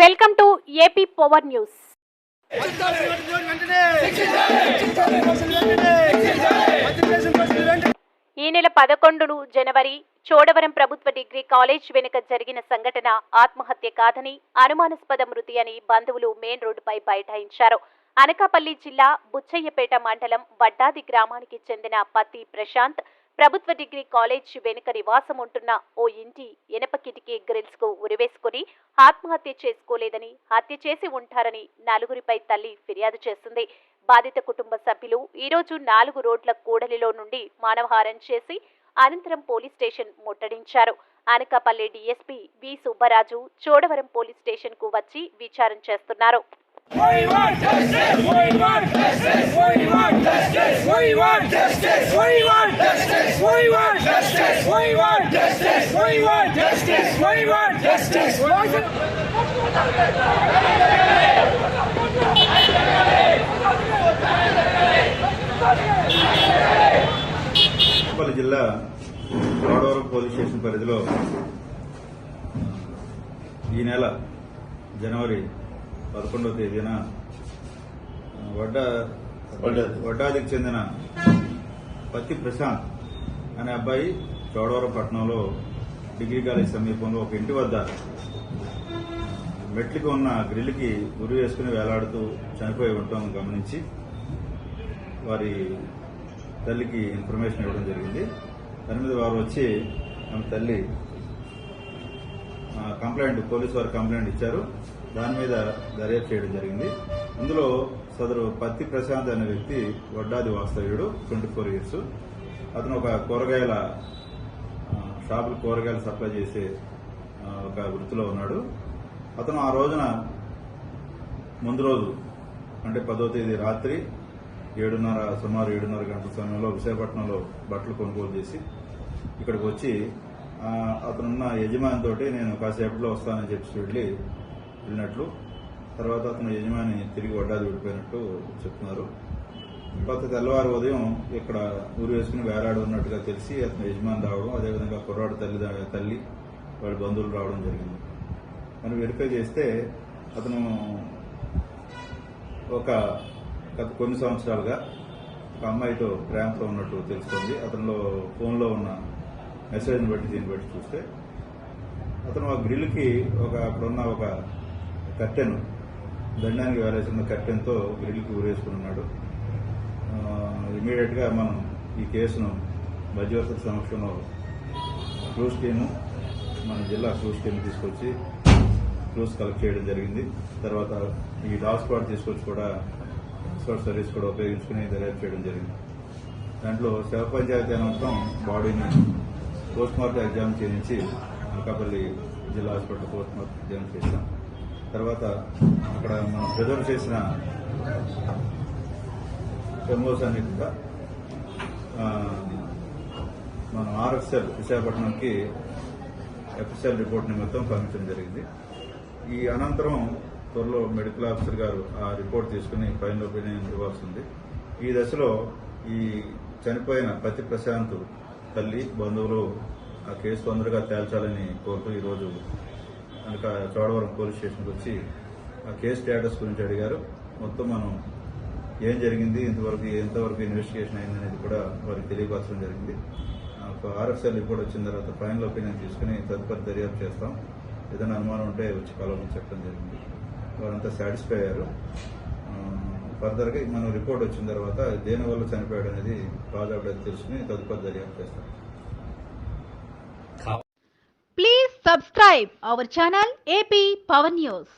Welcome to AP power news. ఈ నెల పదకొండును జనవరి చోడవరం ప్రభుత్వ డిగ్రీ కాలేజ్ వెనుక జరిగిన సంఘటన ఆత్మహత్య కాదని అనుమానాస్పద మృతి అని బంధువులు మెయిన్ రోడ్డుపై బైఠాయించారు. అనకాపల్లి జిల్లా బుచ్చయ్యపేట మండలం వడ్డాది గ్రామానికి చెందిన పత్తి ప్రశాంత్ ప్రభుత్వ డిగ్రీ కాలేజ్ వెనుక నివాసం ఉంటున్న ఓ ఇంటి ఇనప కిటికీ గ్రిల్స్కు ఉరివేసుకుని ఆత్మహత్య చేసుకోలేదని హత్య చేసి ఉంటారని నలుగురిపై తల్లి ఫిర్యాదు చేసింది బాధిత కుటుంబ సభ్యులు ఈరోజు నాలుగు రోడ్ల కూడలిలో నుండి మానవహారం చేసి అనంతరం police station ముట్టడించారు. Anakapalli DSP V Subbaraju Chodavaram police స్టేషన్కు వచ్చి విచారణ చేస్తున్నారు. We want justice! We want justice! We want justice! We want justice! We want justice! We want justice! We want justice! We want justice! We want justice! We want justice! Tirupati జిల్లా గోడవరం police station పరిధిలో ఈ నెల జనవరి పదకొండవ తేదీన వడ్డ వడ్డాదికి చెందిన పత్తి ప్రశాంత్ అనే అబ్బాయి చోడవరం పట్టణంలో డిగ్రీ కాలేజ్ సమీపంలో ఒక ఇంటి వద్ద మెట్లకి ఉన్న గ్రిల్కి ఉరి వేసుకుని వేలాడుతూ చనిపోయి ఉండటం గమనించి వారి తల్లికి ఇన్ఫర్మేషన్ ఇవ్వడం జరిగింది. దాని మీద వారు వచ్చి ఆమె తల్లి కంప్లైంట్ పోలీసు వారు కంప్లైంట్ ఇచ్చారు. దాని మీద దర్యాప్తు చేయడం జరిగింది. అందులో సదరు పత్తి ప్రశాంత్ అనే వ్యక్తి వడ్డాది వాస్తవ్యుడు ట్వంటీ ఫోర్ ఇయర్స్. అతను ఒక కూరగాయల షాపులు కూరగాయలు సప్లై చేసే ఒక వృత్తిలో ఉన్నాడు. అతను ఆ రోజున ముందు రోజు అంటే పదో తేదీ రాత్రి ఏడున్నర సుమారు ఏడున్నర గంటల సమయంలో విశాఖపట్నంలో బట్టలు కొనుగోలు చేసి ఇక్కడికి వచ్చి అతనున్న యజమాని తోటి నేను కాసేపట్లో వస్తానని చెప్పి వెళ్ళి వెళ్ళినట్లు. తర్వాత అతను యజమాని తిరిగి వడ్డాది విడిపోయినట్టు చెప్తున్నారు. తర్వాత తెల్లవారు ఉదయం ఇక్కడ ఊరు వేసుకుని వేలాడు ఉన్నట్టుగా తెలిసి అతను యజమాని రావడం అదేవిధంగా కుర్రాడు తల్లి తల్లి వాళ్ళ బంధువులు రావడం జరిగింది. మనం వెరిఫై చేస్తే అతను ఒక గత కొన్ని సంవత్సరాలుగా ఒక అమ్మాయితో ప్రేమతో ఉన్నట్టు తెలుస్తుంది. అతనిలో ఫోన్లో ఉన్న మెసేజ్ని బట్టి దీన్ని బట్టి చూస్తే అతను ఆ గ్రిల్కి ఒక అక్కడున్న ఒక కట్టెను దండానికి వేలేసిన కట్టెన్తో గ్రిల్కి ఊరేసుకుని ఉన్నాడు. ఇమీడియట్గా మనం ఈ కేసును మధ్యవర్తుల సమక్షంలో క్లూస్ టీము మన జిల్లా క్లూస్ టీం తీసుకొచ్చి క్లూస్ కలెక్ట్ చేయడం జరిగింది. తర్వాత ఈ డాగ్ స్క్వాడ్ తీసుకొచ్చి కూడా ఎక్స్పర్ట్ సర్వీస్ కూడా ఉపయోగించుకుని దర్యాప్తు చేయడం జరిగింది. దాంట్లో శవ పంచాయతీ అనంతరం బాడీని పోస్ట్ మార్టం ఎగ్జామ్ చేయించి అనకాపల్లి జిల్లా హాస్పిటల్ పోస్ట్ మార్టం ఎగ్జామ్ చేశాం. తర్వాత అక్కడ మనం ప్రిజర్వ్ చేసిన ఎమ్ఓస్ అన్ని కూడా మనం ఆర్ఎఫ్ఎల్ విశాఖపట్నంకి ఎఫ్ఎస్ఎల్ రిపోర్ట్ నిమిత్తం పంపించడం జరిగింది. ఈ అనంతరం త్వరలో మెడికల్ ఆఫీసర్ గారు ఆ రిపోర్ట్ తీసుకుని ఫైనల్ ఒపీనియన్ ఇవ్వాల్సింది ఈ దశలో ఈ చనిపోయిన పతి ప్రశాంత్ తల్లి బంధువులు ఆ కేసు తొందరగా తేల్చాలని కోరుతూ ఈరోజు కనుక చోడవరం పోలీస్ స్టేషన్కి వచ్చి ఆ కేసు స్టేటస్ గురించి అడిగారు. మొత్తం మనం ఏం జరిగింది ఇంతవరకు ఎంతవరకు ఇన్వెస్టిగేషన్ అయింది అనేది కూడా వారికి తెలియపరచడం జరిగింది. ఆర్ఎఫ్ఎల్ రిపోర్ట్ వచ్చిన తర్వాత ఫైనల్ ఒపీనియన్ తీసుకుని తదుపరి దర్యాప్తు చేస్తాం. ఏదైనా అనుమానం ఉంటే వచ్చి కలవని చెప్పడం జరిగింది. వారంతా సాటిస్ఫై అయ్యారు. ఫర్దర్గా మనం రిపోర్ట్ వచ్చిన తర్వాత దేనివల్ల చనిపోయాడు అనేది ప్రాజెక్ట్ తెలుసుకుని తదుపరి దర్యాప్తు చేస్తాం. Please subscribe our channel AP power news